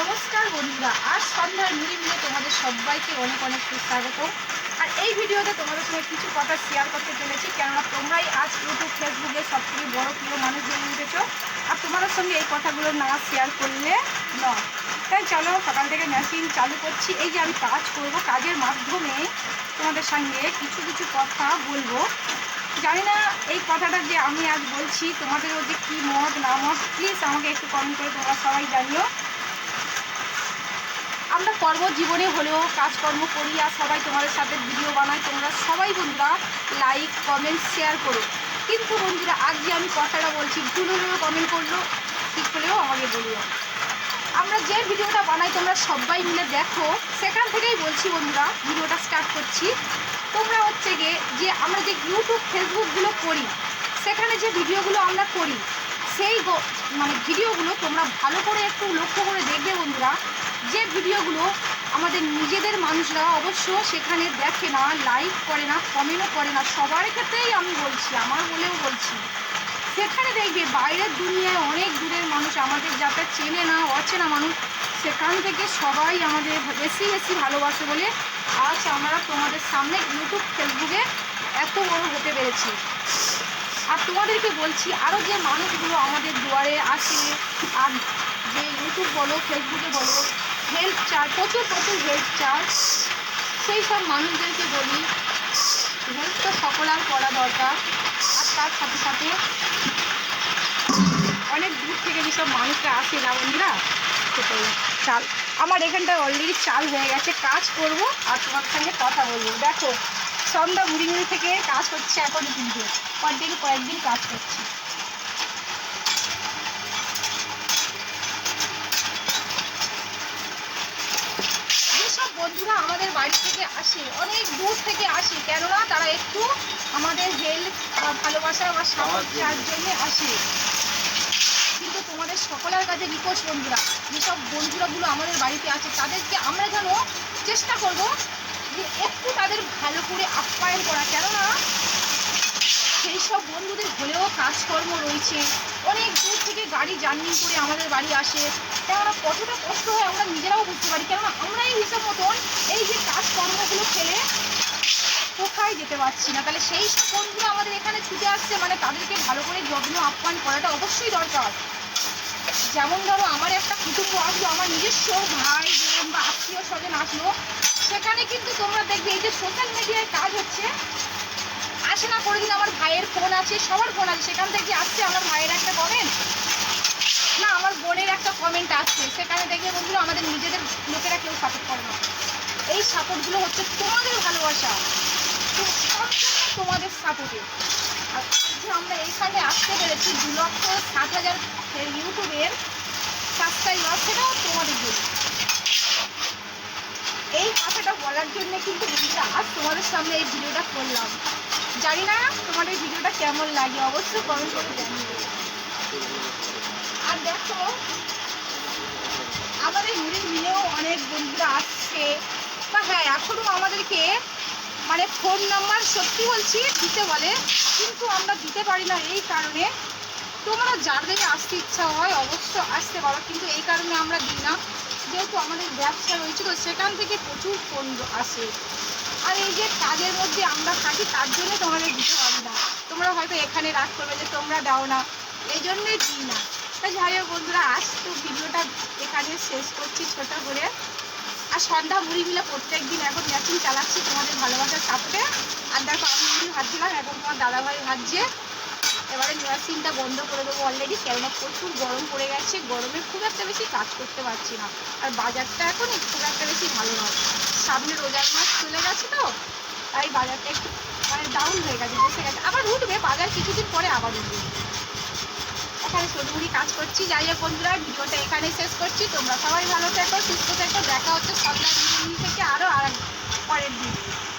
নমস্কার বন্ধুরা, আজ সন্ধ্যায় মুড়ি মিলে তোমাদের সবাইকে অনেক অনেক সুস্বাগত আর এই ভিডিওতে তোমাদের সঙ্গে কিছু কথা শেয়ার করতে চলেছি, কেননা তোমরাই আজ ইউটিউব ফেসবুকে সব থেকে বড় প্রিয় মানুষ জেনে উঠেছ। আর তোমাদের সঙ্গে এই কথাগুলো না শেয়ার করলে নয়। তাই চলো, সকাল থেকে মেশিন চালু করছি। এই যে আমি কাজ করব, কাজের মাধ্যমে তোমাদের সঙ্গে কিছু কিছু কথা বলব। জানি না এই কথাটা যে আমি আজ বলছি, তোমাদের মধ্যে কী মত না মত প্লিজ আমাকে একটু কমেন্ট করে তোমরা সবাই জানিও। আমরা কর্মজীবনে হলেও কাজকর্ম করি আর সবাই তোমাদের সাথে ভিডিও বানাই। তোমরা সবাই বন্ধুরা লাইক কমেন্ট শেয়ার করো। কিন্তু বন্ধুরা আজ যে আমি কথাটা বলছি, ভুল হলেও কমেন্ট করল ঠিক হলেও আমাকে বলিও। আমরা যে ভিডিওটা বানাই, তোমরা সবাই মিলে দেখো। সেখান থেকেই বলছি বন্ধুরা ভিডিওটা স্টার্ট করছি। তোমরা হচ্ছে গিয়ে যে আমরা যে ইউটিউব ফেসবুকগুলো করি, সেখানে যে ভিডিওগুলো আমরা করি, সেই মানে ভিডিওগুলো তোমরা ভালো করে একটু লক্ষ্য করে দেখবে বন্ধুরা। যে ভিডিওগুলো আমাদের নিজেদের মানুষরা অবশ্য সেখানে দেখে না লাইক করে না কমেন্টও করে না। সবার ক্ষেত্রেই আমি বলছি, আমার বলেও বলছি। সেখানে দেখবে বাইরের দুনিয়ায় অনেক দূরের মানুষ আমাদের যাতে চেনে না, অচেনা মানুষ, সেখান থেকে সবাই আমাদের বেশি বেশি ভালোবাসে বলে আজ আমরা তোমাদের সামনে ইউটিউব ফেসবুকে এত বড় হতে পেরেছি। আর তোমাদেরকে বলছি আরও যে মানুষগুলো আমাদের দুয়ারে আসে, আর যে ইউটিউব বলো ফেসবুকে বলো হেল্প চার্জ প্রচুর প্রচুর হেল্প চার্জ সেই সব মানুষদেরকে বলি হেল্প তো সকলার করা দরকার। আর তার সাথে সাথে অনেক দূর থেকে যেসব মানুষরা আসে না বন্ধুরা, সেটাই। চাল আমার এখানটায় অলরেডি চাল হয়ে গেছে, কাজ করব আর তোমার সঙ্গে কথা বলব। দেখো, সন্ধ্যা মুড়ি থেকে কাজ করছে এখন কিন্তু। কয়েকদিন কয়েকদিন কাজ করছি যেসব বাড়ি থেকে আসে অনেক দূর থেকে আসে কেননা তারা একটু আমাদের হেল্প ভালোবাসা বা সাহায্যের জন্য। আসে। কিন্তু তোমাদের সকলের কাছে রিকোয়েস্ট বন্ধুরা যেসব বন্ধুরাগুলো আমাদের বাড়িতে আছে তাদেরকে আমরা যেন চেষ্টা করব যে একটু তাদের ভালো করে আপ্যায়ন করা। কেননা সেই সব বন্ধুদের হলেও কাজকর্ম রয়েছে অনেক গাড়ি জার্নি করে আমাদের বাড়ি আসে। কেননা কতটা কষ্ট হয় আমরা নিজেরাও বুঝতে পারি। কেননা আমরা এই হিসাব মতন এই যে কাজকর্মগুলো ফেলে কোথায় যেতে পারছি না। তাহলে সেই বন্ধুরা আমাদের এখানে ছুটে আসছে মানে তাদেরকে ভালো করে যত্ন, আপ্যায়ন করাটা অবশ্যই দরকার। যেমন ধরো আমার একটা কুটুম্ব আসলো, আমার নিজস্ব ভাই, বোন বা আত্মীয় স্বজন আসলো। সেখানে কিন্তু তোমরা দেখবে এই যে সোশ্যাল মিডিয়ায় কাজ হচ্ছে। আসে না করে দিন আমার ভাইয়ের ফোন আছে, সবার ফোন আছে। সেখান থেকে আসছে, আমার ভাইয়ের একটা কমেন্ট আমার বোনের একটা কমেন্ট আসছে, সেখানে দেখে বন্ধুরা আমাদের নিজেদের লোকেরা কেউ সাপোর্ট করে না। এই সাপোর্টগুলো হচ্ছে তোমাদের ভালোবাসা। তোমাদের সাপোর্টে আর যে আমরা এইখানে আসতে পেরেছি দু লক্ষ সাত হাজার ইউটিউবের সাবস্ক্রাইবার সেটাও তোমাদের জন্য। এই কথাটা বলার জন্য কিন্তু বন্ধুরা, আজ তোমাদের সামনে এই ভিডিওটা করলাম। জানি না তোমাদের ভিডিওটা কেমন লাগে, অবশ্যই কমেন্ট করে জানিয়ে আমাদের মুড়ি মিলেও অনেক বন্ধুরা আসছে। বা হ্যাঁ এখনও আমাদেরকে মানে ফোন নাম্বার সত্যি বলছি দিতে বলে, কিন্তু আমরা দিতে পারি না এই কারণে। তোমরা যাদের আসতে ইচ্ছা হয় অবশ্য আসতে পারো, কিন্তু এই কারণে আমরা দিই না। যেহেতু আমাদের ব্যবসা রয়েছে, তো সেখান থেকে প্রচুর ফোন আসে। আর এই যে কাজের মধ্যে আমরা থাকি, তার জন্য তোমাদের দিতে পারি না। তোমরা হয়তো এখানে রাগ করবে যে তোমরা দাও না। এই জন্যই দিই না। তাই যাই হোক বন্ধুরা, আজ তো ভিডিওটা এখানে শেষ করছি ছোট করে। আর সন্ধ্যা মুড়ি মিলে প্রত্যেক দিন এখন মেশিন চালাচ্ছি তোমাদের ভালোবাসার সাপোর্টে আর দেখো, আমি মুড়ি ভাজছিলাম, এখন তোমার দাদাভাই ভাজছে। এবারে মেশিনটা বন্ধ করে দেবো অলরেডি কেননা প্রচুর গরম পড়ে গেছে। গরমে খুব একটা বেশি কাজ করতে পারছি না। আর বাজারটা এখন খুব একটা বেশি ভালো নয়। সামনে রোজার মাস চলে গেছে তো, তাই বাজারটা একটু মানে ডাউন হয়ে গেছে, বসে গেছে। আবার উঠবে, বাজার কিছুদিন পরে আবার উঠবে। সজুরি কাজ করছি। যাই হোক বন্ধুরা, ভিডিওটা এখানে শেষ করছি। তোমরা সবাই ভালো থেকো, সুস্থ থেকো। দেখা হচ্ছে সন্ধ্যা থেকে আরও আর পরের দিন।